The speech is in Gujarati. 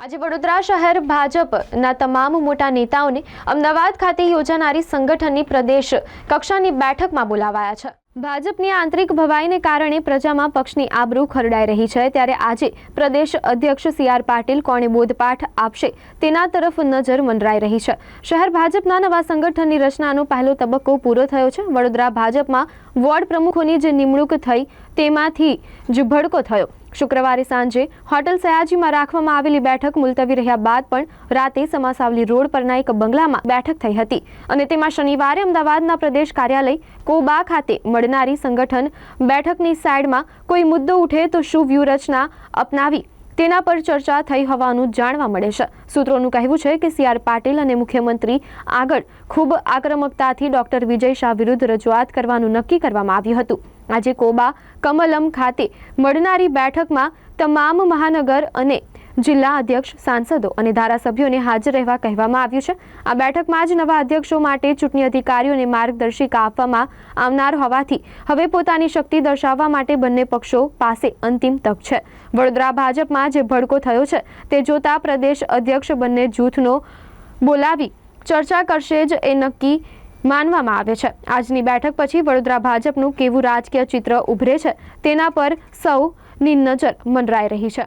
આજે વડોદરા શહેર ભાજપના તમામ મોટા નેતાઓને અમદાવાદ ખાતે યોજાનારી સંગઠનની પ્રદેશ કક્ષાની બેઠકમાં બોલાવાયા છે. ભાજપની આંતરિક ભવાઈને કારણે પ્રજામાં પક્ષની આબરૂ ખરડાઈ રહી છે. ત્યારે આજે પ્રદેશ અધ્યક્ષ સી આર પાટીલ કોણે બોધપાઠ આપશે તેના તરફ નજર મંડરાઈ રહી છે. શહેર ભાજપના નવા સંગઠનની રચનાનો પહેલો તબક્કો પૂરો થયો છે. વડોદરા ભાજપમાં વોર્ડ પ્રમુખોની જે નિમણૂક થઈ તેમાંથી જ ભડકો થયો. શુક્રવારે સાંજે હોટલ સયાજીમાં રાખવામાં આવેલી બેઠક મુલતવી રહ્યા બાદ પણ રાતે સમાસાવલી રોડ પરના એક બંગલામાં બેઠક થઈ હતી અને તેમાં શનિવારે અમદાવાદના પ્રદેશ કાર્યાલય કોબા ખાતે મળનારી સંગઠન બેઠકની સાઇડમાં કોઈ મુદ્દો ઉઠે તો શું વ્યૂહરચના અપનાવી તેના પર ચર્ચા થઈ હોવાનું જાણવા મળે છે. સૂત્રોનું કહેવું છે કે સી આર પાટીલ અને મુખ્યમંત્રી આગળ ખૂબ આક્રમકતાથી ડોક્ટર વિજય શાહ વિરુદ્ધ રજૂઆત કરવાનું નક્કી કરવામાં આવ્યું હતું. આજે કોબા, કમલમ ખાતે મળનારી બેઠકમાં તમામ મહાનગર અને જિલ્લા અધ્યક્ષ, સાંસદો અને ધારાસભ્યોને હાજર રહેવા કહેવામાં આવ્યું છે. આ બેઠકમાં જ નવા અધ્યક્ષો માટે ચૂંટણી અધિકારીઓને માર્ગદર્શિકા આપવામાં આવનાર હોવાથી હવે પોતાની શક્તિ દર્શાવવા માટે બંને પક્ષો પાસે અંતિમ તક છે. વડોદરા ભાજપમાં જે ભડકો થયો છે તે જોતા પ્રદેશ અધ્યક્ષ બંને જૂથનો બોલાવી ચર્ચા કરશે જ એ નક્કી માનવામાં આવે છે. આજની બેઠક પછી વડોદરા ભાજપનું કેવું રાજકીય ચિત્ર ઉભરે છે તેના પર સૌની નજર મંડરાઈ રહી છે.